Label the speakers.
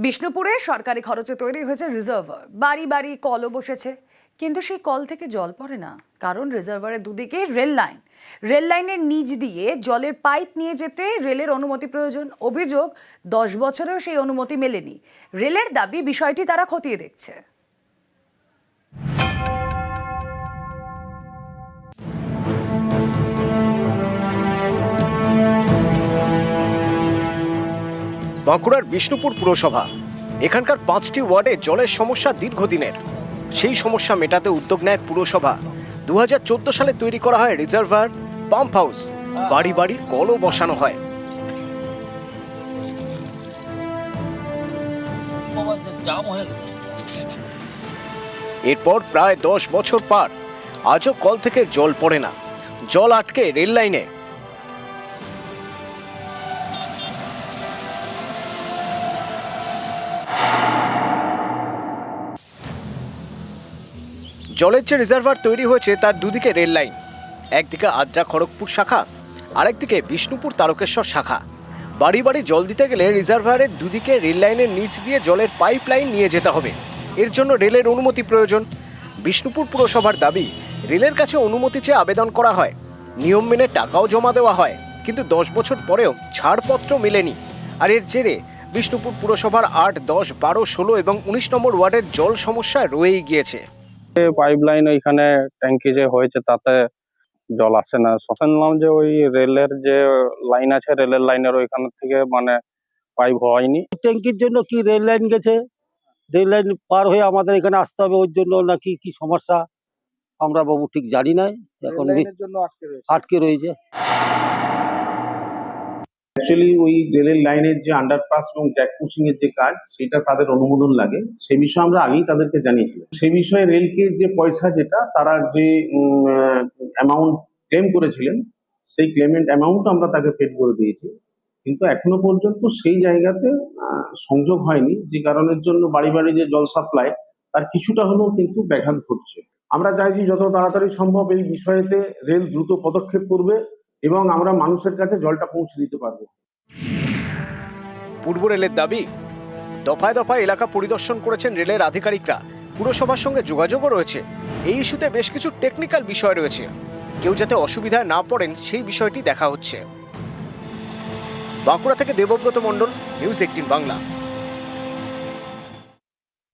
Speaker 1: বিষ্ণুপুরে সরকারি খরচে তৈরি হয়েছে রিজার্ভার। বাড়ি বাড়ি কলও বসেছে। কিন্তু সেই কল থেকে জল পড়ে না। কারণ রিজার্ভারের দুদিকে রেল লাইন। রেল লাইনের নিচ দিয়ে জলের পাইপ নিয়ে যেতে রেলের অনুমতি প্রয়োজন। অভিযোগ, দশ বছরেও সেই অনুমতি মেলেনি। রেলের দাবি বিষয়টি তারা খতিয়ে দেখছে।
Speaker 2: বাঁকুড়ার বিষ্ণুপুর পুরসভা। এখানকার পাঁচটি ওয়ার্ডে জলের সমস্যা দীর্ঘদিনের। সেই সমস্যা মেটাতে উদ্যোগ নেয় পুরসভা। দু হাজার চোদ্দ সালে তৈরি করা হয় রিজার্ভার পাম্প হাউস। বাড়ি বাড়ি কলও বসানো হয়। এরপর প্রায় দশ বছর পার। আজও কল থেকে জল পড়ে না। জল আটকে রেল লাইনে। জলের যে রিজার্ভার তৈরি হয়েছে তার দুদিকে রেল লাইন, একদিকে আদ্রা খড়গপুর শাখা, আরেকদিকে বিষ্ণুপুর তারকেশ্বর শাখা। বাড়ি বাড়ি জল দিতে গেলে রিজার্ভারের দুদিকে রেল লাইনের নিচ দিয়ে জলের পাইপ লাইন নিয়ে যেতে হবে। এর জন্য রেলের অনুমতি প্রয়োজন। বিষ্ণুপুর পুরসভার দাবি, রেলের কাছে অনুমতি চেয়ে আবেদন করা হয়। নিয়ম মেনে টাকাও জমা দেওয়া হয়, কিন্তু দশ বছর পরেও ছাড়পত্র মেলেনি। আর এর জেরে বিষ্ণুপুর পুরসভার আট, দশ, বারো, ষোলো এবং উনিশ নম্বর ওয়ার্ডের জল সমস্যা রয়েই গিয়েছে।
Speaker 3: পাইপ লাইন ওইখানে ট্যাঙ্কি যে হয়েছে তাতে জল আসে না। শুনলাম যে ওই রেলের যে লাইন আছে রেলের লাইনের ওইখান থেকে মানে পাইপ হয়নি।
Speaker 4: ট্যাঙ্কির জন্য কি রেল লাইন গেছে? রেল লাইন পার হয়ে আমাদের এখানে আসতে হবে ওর জন্য নাকি কি সমস্যা? আমরা বাবু ঠিক জানি না। এখন আটকে রয়েছে।
Speaker 5: অ্যাকচুয়ালি ওই রেলের লাইনের যে আন্ডারপাস এবং জ্যাক পুশিং এর যে কাজ, সেটা তাদের অনুমোদন লাগে। সে বিষয়ে আমরা আগেই তাদেরকে জানিয়েছিলাম। সে বিষয়ে রেলকে যে পয়সা যেটা, তারা যে অ্যামাউন্ট ক্লেম করেছিলেন, সেই ক্লেমেন্ট অ্যামাউন্ট আমরা তাকে পেড করে দিয়েছি। কিন্তু এখনও পর্যন্ত সেই জায়গাতে সংযোগ হয়নি। যে কারণের জন্য বাড়ি বাড়ি যে জল সাপ্লাই তার কিছুটা হলেও কিন্তু ব্যাঘাত ঘটছে। আমরা চাইছি যত তাড়াতাড়ি সম্ভব এই বিষয়েতে রেল দ্রুত পদক্ষেপ করবে। এবং আমরা মানুষের কাছে জলটা পৌঁছে দিতে পারব।
Speaker 2: পূর্ব রেলের দাবি, দফায় দফায় এলাকা পরিদর্শন করেছেন রেলের আধিকারিকরা। পুরসভার সঙ্গে যোগাযোগও রয়েছে। এই ইস্যুতে বেশ কিছু টেকনিক্যাল বিষয় রয়েছে। কেউ যাতে অসুবিধায় না পড়েন, সেই বিষয়টি দেখা হচ্ছে। বাঁকুড়া থেকে দেবব্রত মণ্ডল, নিউজ এইটিন বাংলা।